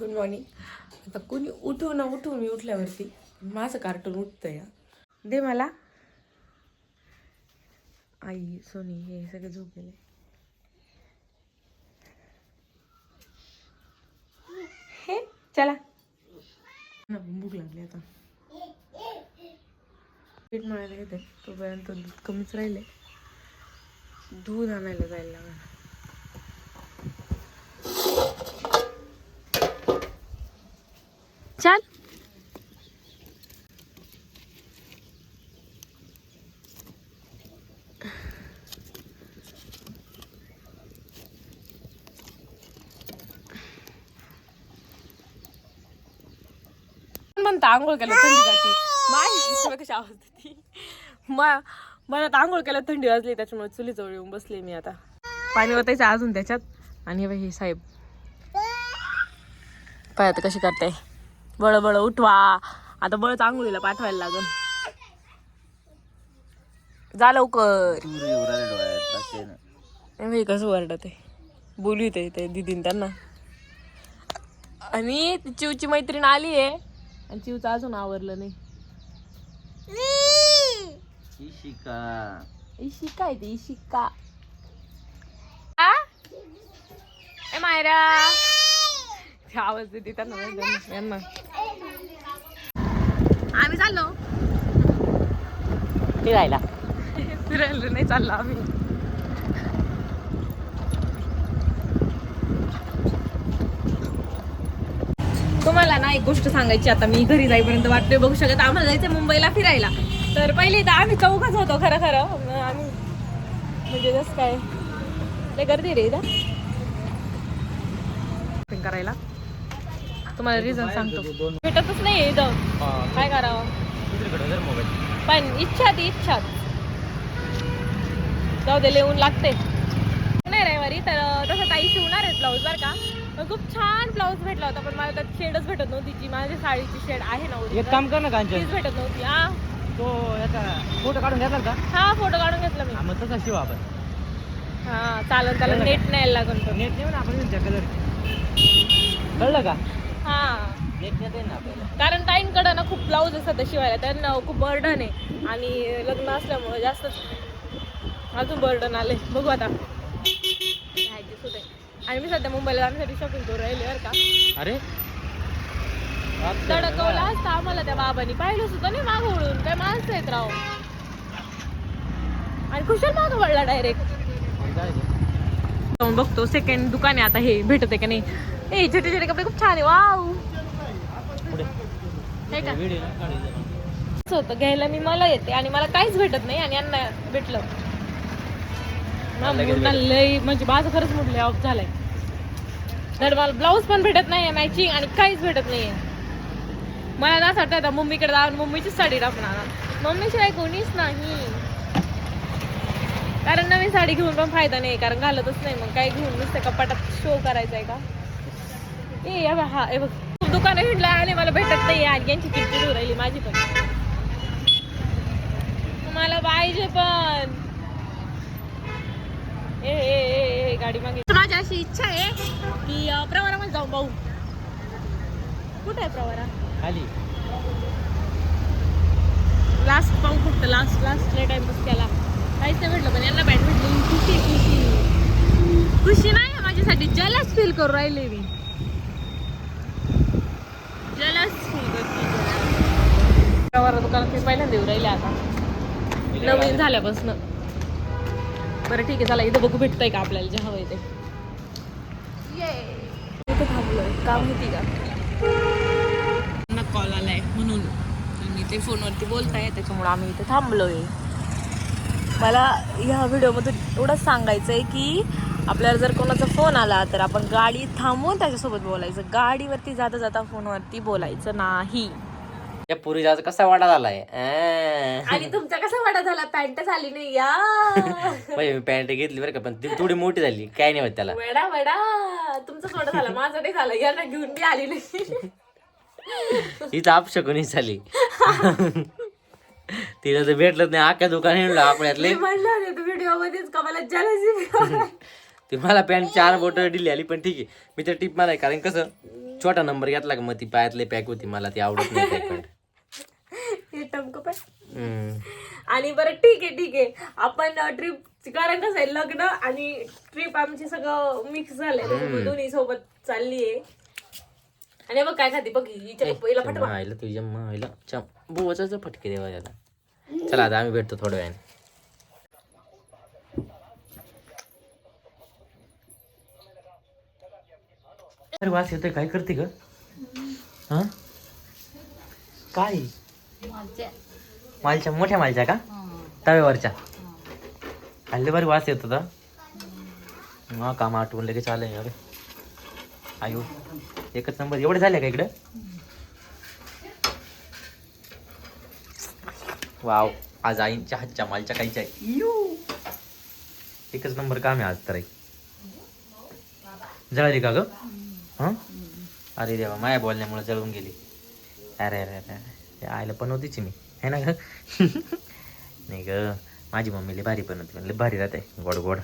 Good morning आता कोणी उठू ना उठू मी उठल्यावरती माझं कार्टून उठतं या दे मला. आई सोनी हे सगळे झोपलेले. हे चला. भूक लागली आता. पीठ मळायला घेते तोपर्यंत दूध कमीच राहिले. दूध आणायला जायला लागणार. चल. म्हणता आंघोळ केलं थंडी जाते. माझी कशी आवाज देते. मा- मला तर आंघोळ केलं थंडी वाजली त्याच्यामुळे चुलीजवळ येऊन बसले मी आता. पाणी ओतायचं अजून त्याच्यात. आणि हे साहेब. पाय आता कशी करताय बळ बळ उठवा. आता बळच आंघोळीला पाठवायला लागल जा लवकर. बघ कसं वरडत आहे बोलू ते दिदीन त्यांना. आणि चिवची मैत्रीण आली आहे. आणि चिवचं अजून आवरलं नाही. शिका. इशिका आहे ती इशिका मायरा. आवाज देते त्यांना यांना आम्ही चाललो फिरायला फिरायला नाही चाललो आम्ही. तुम्हाला ना एक गोष्ट सांगायची आता मी घरी जाईपर्यंत वाटतोय बघू शकत. आम्हाला जायचं मुंबईला फिरायला. तर पहिले तर आम्ही चौघच होतो खरं खरं. मग आम्ही म्हणजे जसं काय लय गर्दी रे करायला. तुम्हाला रिझन सांगतो. भेटतच नाही इथं. काय करावं? पण इच्छा ती इच्छाच. जाऊ दे लिहून लागते. नाही रविवारी तर तसं ताई शिवणार आहेत ब्लाऊज बरं का. खूप छान ब्लाऊज भेटला होता पण मला त्यात शेडच भेटत नव्हती जी. माझी साडीची शेड आहे ना एक काम कर ना कांचन. तीच भेटत नव्हती हा. तो याचा फोटो काढून घेतला का? हा फोटो काढून घेतला मी. हा मग तसा शिव आपण. हा चालेल त्याला नेट नाही लागून नेट नेऊ ना आपण कलर कळलं का? हा. कारण ताईंकडं ना खूप ब्लाऊज असतात शिवायला. त्यांना खूप बर्डन आहे. आणि लग्न असल्यामुळे जास्तच अजून बर्डन आले बघू आता. आणि मी सध्या मुंबईला जाण्यासाठी शॉपिंग करू राहिले बरं का. अरे. तडकवला असता आम्हाला त्या बाबांनी. पाहिलं सुद्धा नाही मागं वळून काय माणसं आहेत राव. आणि कुशल मागं वळला डायरेक्ट जाऊन बघतो. सेकंड दुकान आहे आता हे. भेटत आहे का नाही? ए छोटे छोटे कपडे खूप छान आहे. वाव. हे का? असं होतं घ्यायला मी मला येते आणि मला काहीच भेटत नाही आणि यांना भेटलं. ना मुलांना लय म्हणजे माझं खरंच मुडले ऑफ झालंय. तर मला ब्लाऊज पण भेटत नाही मॅचिंग आणि काहीच भेटत नाहीये. मला ना असं वाटतं आता मम्मीकडे जाऊन मम्मीचीच साडी टाकणार. मम्मीशिवाय कोणीच नाही. कारण नवीन साडी घेऊन पण फायदा नाही कारण घालतच नाही. मग काय घेऊन नुसतं कपाटात शो करायचा आहे का? ए या बघ, हा ए बघ. दुकानं हिंडला आणि मला भेटत नाही आणि यांची होऊ राहिली माझी पण. मला पाहिजे पण. ए ए ए, गाडी मागे. माझी अशी इच्छा आहे की प्रवारामध्ये जाऊ भाऊ कुठे आहे प्रवारा? खाली. लास्ट पाहू फक्त लास्ट लास्ट लय टाइमपास केला. काहीच नाही भेटलं पण यांना बॅट भेटली. खुशी खुशी. खुशी नाही आहे माझ्यासाठी. जलच फील करू राहिले मी जलच फील करते प्रवारा दुकानात मी पहिल्यांदा येऊ राहिले आता. नवीन झाल्यापासून. बरं ठीक आहे चला इथं बघू भेटतंय का आपल्याला जे हवंय ते. इथं थांबलोय का माहिती का? कॉल आलाय म्हणून. आणि ते फोनवरती बोलताय त्याच्यामुळे आम्ही इथे थांबलोय. मला ह्या व्हिडिओमध्ये एवढंच सांगायचं आहे की आपल्याला जर कोणाचा फोन आला तर आपण गाडी थांबवून त्याच्यासोबत बोलायचं. गाडीवरती जाता जाता फोनवरती बोलायचं नाही. त्या पुरीचा कसा वाडा झालाय. आणि तुमचा कसा वाटा झाला? पॅन्ट झाली नाही या. मी पॅन्ट घेतली बरं का पण ती थोडी मोठी झाली काय नाही होत त्याला. वेडा वेडा. तुमचं थोडं झालं माझं नाही झालं यांना घेऊन बी आली नाही. हिचं अपशकुनी झाली. तिला तर भेटलंच नाही आख्या दुकान हिंडलो आपल्यातले मी म्हणलं होते व्हिडिओ मध्येच का मला जलसी ती मला पॅन्ट चार बोट दिली आली पण ठीक आहे. मी तर टिप माराय कारण कसं छोटा नंबर घेतला का मग ती पायातले पॅक होती मला ती आवडत नाही पॅक पॅन्ट. टमकं पण. आणि बरं ठीक आहे ठीक आहे. आपण ट्रिप कारण कसं आहे लग्न आणि ट्रिप आमची सगळं मिक्स झालंय. दोन्ही सोबत चालली आहे आणि बघ काय खाती? बघ हिच्या पहिला फटवा. मायला तुझ्या बोचाच फटके देवा त्याला चला आता आम्ही भेटतो थोड्या वेळाने. अरे वास येतोय. काय करते ग? हा? काय? मालच्या. मोठ्या मालच्या का? तव्यावरच्या. हल्ली बरी वास येत होता. हा काम आठवून लगेच आलंय अरे. आयो एकच नंबर. एवढे झाले का इकडं? वाव आज आईंच्या हातच्या मालच्या काहीच्या एकच नंबर काम आहे आज तर आई. जळाली का ग? हं? अरे देवा माया बोलण्यामुळे जळून गेली. अरे अरे अरे अरे. ते आईला बनवतीच मी. है ना ग? नाही ग माझी मम्मीला भारी बनवते. लय भारी राहते गोड गोड.